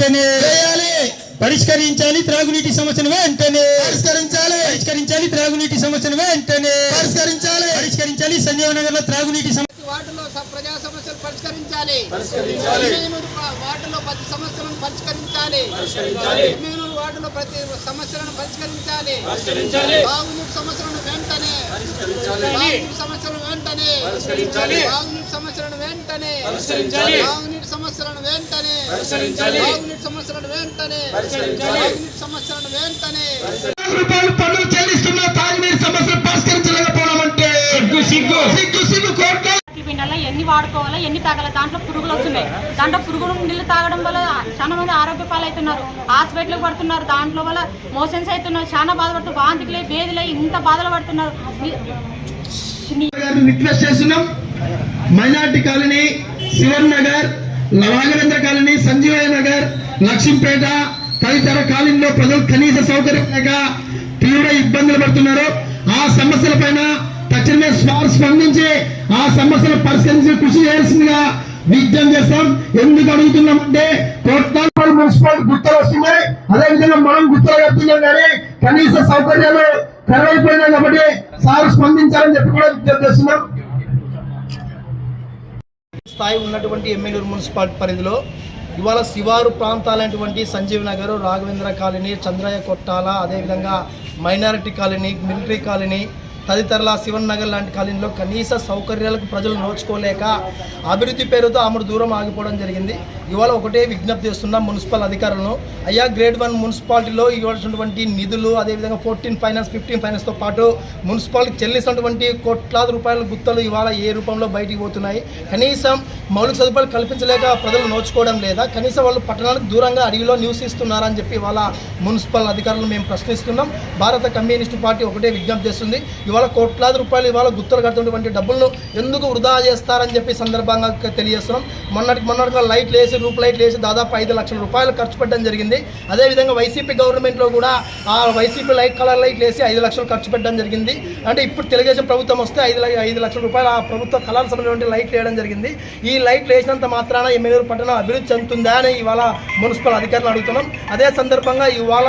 వెంటనే చేయాలి పరిష్కరించాలి త్రాగునీటి సమస్యను వెంటనే. పరిష్కరించాలి. పరిష్కరించాలి త్రాగునీటి సమస్యను వెంటనే. పరిష్కరించాలి. పరిష్కరించాలి సంజీవ నగర్లో త్రాగునీటి సమస్య. వార్డులో స- ప్రజా సమస్యలు పరిష్కరించాలి. వార్డులో ప్రతి సమస్యలను పరిష్కరించాలి. వార్డులో ప్రతి సమస్యలను పరిష్కరించాలి. బాగునీటి సమస్యలను వెంటనే. సమస్యలను వెంటనే. బాగునీటి సమస్యలను వెంటనే. బాగునీటి సమస్యలను వెంటనే. బాగునీటి సమస్యలను వెంటనే. రూపాయలు పన్నులు చెల్లిస్తున్న తాగునీరు సమస్యలు పరిష్కరించలేకపోవడం అంటే సిగ్గు. సిగ్గు సిగ్గు సిగ్గు కోర్టు పిండాల ఎన్ని వాడుకోవాలో ఎన్ని తాగాలి? దాంట్లో పురుగులు వస్తున్నాయి. దాంట్లో పురుగులు నీళ్ళు తాగడం వల్ల చాలా మంది ఆరోగ్య పాలవుతున్నారు. హాస్పిటల్కి పడుతున్నారు. దాంట్లో వల్ల మోషన్స్ అవుతున్నారు. చాలా బాధపడుతున్నారు. వాంతికులే బేదిలే ఇంత బాధలు పడుతున్నారు. రిక్వెస్ట్ చేస్తున్నాం. Minority colony Shivan Nagar Raghavendra colony Sanjeevaiah Nagar Lakshmipeta తదితర కాలనీలో ప్రజలు కనీస సౌకర్యం లేక తీవ్ర ఇబ్బందులు పడుతున్నారు. ఆ సమస్యల పైన తక్షణమే స్పందించి ఆ సమస్యలు పరిష్కరించి కృషి చేయాల్సిందిగా విజ్ఞప్తి చేస్తాం. ఎందుకు అడుగుతున్నామంటే కోట్లాది మున్సిపాలిటీ గుర్తులు వస్తున్నాయి. అదేవిధంగా మనం గుర్తులు కడుతున్నాం కానీ కనీస సౌకర్యాలు కరువైపోయినాయి కాబట్టి సార్ స్పందించాలని చెప్పి కూడా విజ్ఞప్తి చేస్తున్నాం. స్థాయి ఉన్నటువంటి ఎమ్మెల్యేరు మున్సిపాలిటీ పరిధిలో ఇవాళ శివారు ప్రాంతాలైనటువంటి సంజీవ్ నగర్ రాఘవేంద్ర కాలనీ చంద్రయ్య కొట్టాల అదేవిధంగా మైనారిటీ కాలనీ మిలిటరీ కాలనీ తదితరుల శివన్ నగర్ లాంటి కాలనీలో కనీస సౌకర్యాలకు ప్రజలు నోచుకోలేక అభివృద్ధి పేరుతో ఆమెడు దూరం ఆగిపోవడం జరిగింది. ఇవాళ ఒకటే విజ్ఞప్తి చేస్తున్నాం మున్సిపల్ అధికారులను అయ్యా గ్రేడ్ వన్ మున్సిపాలిటీలో ఇవ్వాల్సినటువంటి నిధులు అదేవిధంగా ఫోర్టీన్ ఫైనాన్స్ ఫిఫ్టీన్ ఫైనాన్స్తో పాటు మున్సిపాలిటీకి చెల్లిస్తున్నటువంటి కోట్లాది రూపాయల గుత్తలు ఇవాళ ఏ రూపంలో బయటికి పోతున్నాయి. కనీసం మౌలిక సదుపాయాలు కల్పించలేక ప్రజలు నోచుకోవడం లేదా కనీసం వాళ్ళు పట్టణాలకు దూరంగా అడవిలో నివసిస్తున్నారని చెప్పి ఇవాళ మున్సిపల్ అధికారులను మేము ప్రశ్నిస్తున్నాం. భారత కమ్యూనిస్టు పార్టీ ఒకటే విజ్ఞప్తి చేస్తుంది. ఇవాళ కోట్లాది రూపాయలు ఇవాళ గుత్తలు కడుతున్నటువంటి డబ్బులను ఎందుకు వృధా చేస్తారని చెప్పి సందర్భంగా తెలియజేస్తున్నాం. మొన్నటికి మొన్నటిగా లైట్లు వేసి రూప్ లైట్లు వేసి దాదాపు ఐదు లక్షల రూపాయలు ఖర్చు పెట్టడం జరిగింది. అదేవిధంగా వైసీపీ గవర్నమెంట్లో కూడా ఆ వైసీపీ లైట్ కలర్ లైట్లు వేసి ఐదు లక్షలు ఖర్చు పెట్టడం జరిగింది. అంటే ఇప్పుడు తెలుగుదేశం ప్రభుత్వం వస్తే ఐదు ఐదు లక్షల రూపాయలు ఆ ప్రభుత్వ కలర్ సంబంధించిన లైట్లు వేయడం జరిగింది. ఈ లైట్లు వేసినంత మాత్రాన ఎమ్మెల్యేలు పట్టణం అభివృద్ధి చెందుతుందా అని ఇవాళ మున్సిపల్ అధికారులు అడుగుతున్నాం. అదే సందర్భంగా ఇవాళ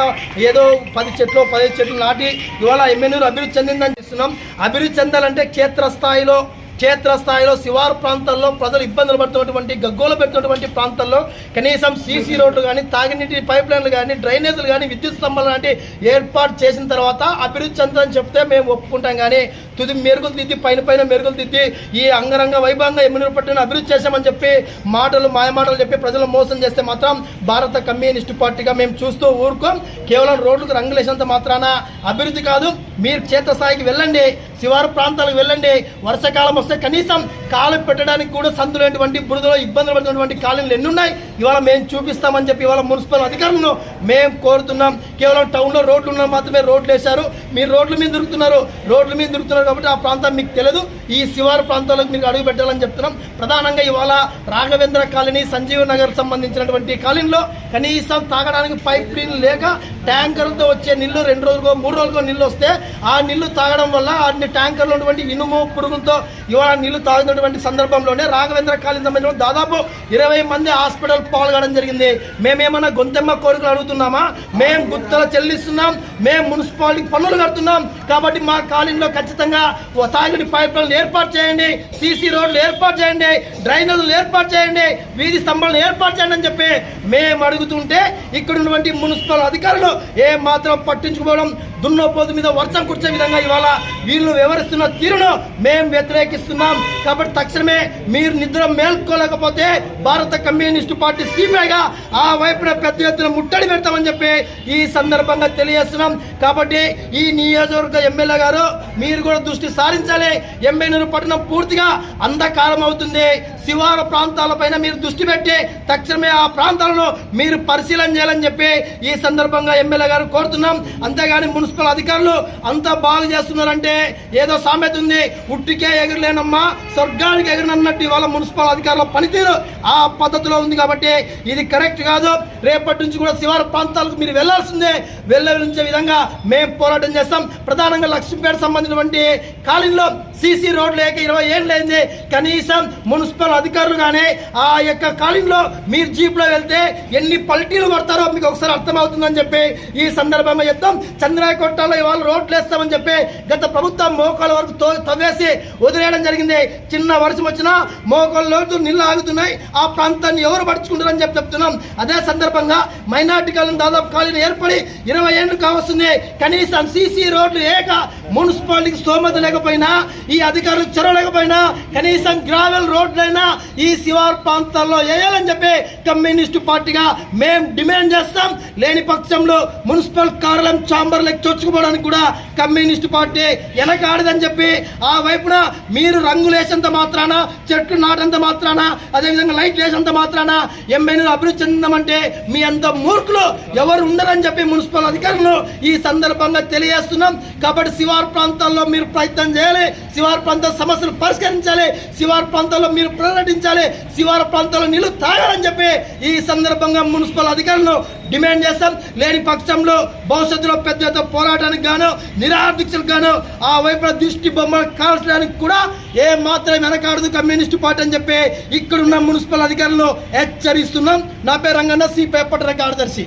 ఏదో పది చెట్లు పదిహేను చెట్లు నాటి ఇవాళ ఎమ్మెల్యేలు అభివృద్ధి చెందిందని చేస్తున్నాం. అభివృద్ధి చెందాలంటే క్షేత్రస్థాయిలో క్షేత్రస్థాయిలో శివారు ప్రాంతాల్లో ప్రజలు ఇబ్బందులు పడుతున్నటువంటి గగ్గోలు పెడుతున్నటువంటి ప్రాంతాల్లో కనీసం సీసీ రోడ్లు కానీ తాగినీటి పైప్ లైన్లు కానీ డ్రైనేజీలు కానీ విద్యుత్ స్తంభాలు లాంటి ఏర్పాటు చేసిన తర్వాత అభివృద్ధి చెందని చెప్తే మేము ఒప్పుకుంటాం కానీ తుది మెరుగులు దిద్ది పైన పైన మెరుగులు దిద్ది ఈ అంగరంగ వైభవంగా ఎమ్మెల్యే పట్టును అభివృద్ధి చేశామని చెప్పి మాటలు మాయమాటలు చెప్పి ప్రజలు మోసం చేస్తే మాత్రం భారత కమ్యూనిస్టు పార్టీగా మేము చూస్తూ ఊరుకోం. కేవలం రోడ్లకు రంగులేసినంత మాత్రాన అభివృద్ధి కాదు. మీరు క్షేత్రస్థాయికి వెళ్ళండి శివారు ప్రాంతాలకు వెళ్ళండి. వర్షాకాలం వస్తే కనీసం కాలు పెట్టడానికి కూడా సందులేటువంటి బురదలో ఇబ్బందులు పడుతున్నటువంటి కాలనీలు ఎన్ని ఉన్నాయి ఇవాళ మేము చూపిస్తామని చెప్పి ఇవాళ మున్సిపల్ అధికారులను మేము కోరుతున్నాం. కేవలం టౌన్లో రోడ్లు ఉన్న మాత్రమే రోడ్లు వేశారు. మీరు రోడ్ల మీద దొరుకుతున్నారు రోడ్ల మీద దొరుకుతున్నారు కాబట్టి ఆ ప్రాంతం మీకు తెలియదు ఈ శివారు ప్రాంతాలకు మీరు అడుగు పెట్టాలని చెప్తున్నాం. ప్రధానంగా ఇవాళ రాఘవేంద్ర కాలనీ సంజీవ్ నగర్ సంబంధించినటువంటి కాలనీలో కనీసం తాగడానికి పైప్ లైన్ లేక ట్యాంకర్లతో వచ్చే నీళ్ళు రెండు రోజులకో మూడు రోజులకో నీళ్ళు వస్తే ఆ నీళ్ళు తాగడం వల్ల అన్ని ట్యాంకర్లో ఉన్నటువంటి ఇనుము పురుగులతో ఇవాళ నీళ్ళు తాగుతున్నటువంటి సందర్భంలోనే రాఘవేంద్ర కాలనీ సంబంధించిన దాదాపు ఇరవై మంది హాస్పిటల్ పాల్గొనడం జరిగింది. మేమేమన్నా గొంతెమ్మ కోరికలు అడుగుతున్నామా? మేము గుత్తలు చెల్లిస్తున్నాం. మేము మున్సిపాలిటీ పన్నులు కడుతున్నాం. కాబట్టి మా కాలనీలో ఖచ్చితంగా ఓ తాగుడి పైపులను ఏర్పాటు చేయండి సీసీ రోడ్లు ఏర్పాటు చేయండి డ్రైనేజీలు ఏర్పాటు చేయండి వీధి స్తంభాలను ఏర్పాటు చేయండి అని చెప్పి మేము అడుగుతుంటే ఇక్కడ ఉన్నటువంటి మున్సిపల్ అధికారులు ఏ మాత్రం పట్టించుకోవడం దున్నపోతు మీద వర్షం కుర్చే విధంగా ఇవాళ వీళ్ళు వివరిస్తున్న తీరును మేము వ్యతిరేకిస్తున్నాం. కాబట్టి తక్షణమే మీరు నిద్ర మేల్కోలేకపోతే భారత కమ్యూనిస్టు పార్టీ సిపిఐగా ఆ వైపున పెద్ద ఎత్తున ముట్టడి పెడతామని చెప్పి ఈ సందర్భంగా తెలియజేస్తున్నాం. కాబట్టి ఈ నియోజకవర్గ ఎమ్మెల్యే గారు మీరు కూడా దృష్టి సారించాలి. ఎమ్మెల్యేలు పట్టణం పూర్తిగా అంధకారం అవుతుంది శివార ప్రాంతాలపైన మీరు దృష్టి పెట్టి తక్షణమే ఆ ప్రాంతాలను మీరు పరిశీలన చేయాలని చెప్పి ఈ సందర్భంగా ఎమ్మెల్యే గారు కోరుతున్నాం. అంతేగాని మున్సిపల్ అధికారులు అంతా బాగు చేస్తున్నారంటే ఏదో సామెత ఉంది. ఉట్టికే ఎగరలేనమ్మా స్వర్గానికి ఎగరనన్నట్టు ఇవాళ మున్సిపల్ అధికారుల పనితీరు ఆ పద్ధతిలో ఉంది కాబట్టి ఇది కరెక్ట్ కాదు. రేపటి నుంచి కూడా శివారు ప్రాంతాలకు మీరు వెళ్ళాల్సిందే వెళ్ళే విధంగా మేము పోరాటం చేస్తాం. ప్రధానంగా లక్ష్మీపేట సంబంధించినటువంటి కాలనీలో సీసీ రోడ్ లేక ఇరవై ఏళ్ళు అయింది. కనీసం మున్సిపల్ అధికారులు కానీ ఆ యొక్క కాలింగ్లో మీరు జీప్లో వెళ్తే ఎన్ని పల్టీలు కొడతారో మీకు ఒకసారి అర్థమవుతుందని చెప్పి ఈ సందర్భంగా చెప్తాం. చంద్రాయ కొట్టాలో ఇవాళ రోడ్లు వేస్తామని చెప్పి గత ప్రభుత్వం మోకాల వరకు తో తవ్వేసి వదిలేయడం జరిగింది. చిన్న వర్షం వచ్చినా మోకాల లోతు నీళ్ళు ఆగుతున్నాయి. ఆ ప్రాంతాన్ని ఎవరు పడుచుకుంటారని చెప్పి చెప్తున్నాం. అదే సందర్భంగా మైనార్టీ కాలం దాదాపు కాలనీ ఏర్పడి ఇరవై ఏళ్ళు కావస్తుంది. కనీసం సీసీ రోడ్లు ఏక మున్సిపాలిటీకి స్తోమత లేకపోయినా ఈ అధికారులు చొరవలేకపోయినా కనీసం గ్రావెల్ రోడ్లైనా ఈ శివారు ప్రాంతాల్లో వేయాలని చెప్పి కమ్యూనిస్టు పార్టీగా మేము డిమాండ్ చేస్తాం. లేని పక్షంలో మున్సిపల్ కార్యాలయం ఛాంబర్లకు చొచ్చుకుపోవడానికి కూడా కమ్యూనిస్టు పార్టీ వెనకాడదని చెప్పి ఆ వైపున మీరు రంగులు వేసేంత మాత్రాన చెట్లు నాటంత మాత్రాన అదేవిధంగా లైట్లు వేసేంత మాత్రాన ఎంఐను అభివృద్ధి చెందామంటే మీ అంత మూర్ఖులు ఎవరు ఉండరని చెప్పి మున్సిపల్ అధికారులు ఈ సందర్భంగా తెలియజేస్తున్నాం. కాబట్టి శివారు ప్రాంతాల్లో మీరు ప్రయత్నం చేయాలి. శివారు ప్రాంత సమస్యలు పరిష్కరించాలి. శివారు ప్రాంతంలో మీరు ప్రకటించాలి. శివారు ప్రాంతంలో నీళ్ళు తాగాలని చెప్పి ఈ సందర్భంగా మున్సిపల్ అధికారులను డిమాండ్ చేస్తాం. లేని పక్షంలో భవిష్యత్తులో పెద్ద ఎత్తున పోరాటానికి గాను నిరాదీక్షలకు గాను ఆ వైపున దృష్టి బొమ్మలు కాల్చడానికి కూడా ఏ మాత్రం వెనకాడదు కమ్యూనిస్ట్ పార్టీ అని చెప్పి ఇక్కడున్న మున్సిపల్ అధికారులను హెచ్చరిస్తున్నాం. నా పేరు రంగన్న సి పట్టణ కార్యదర్శి.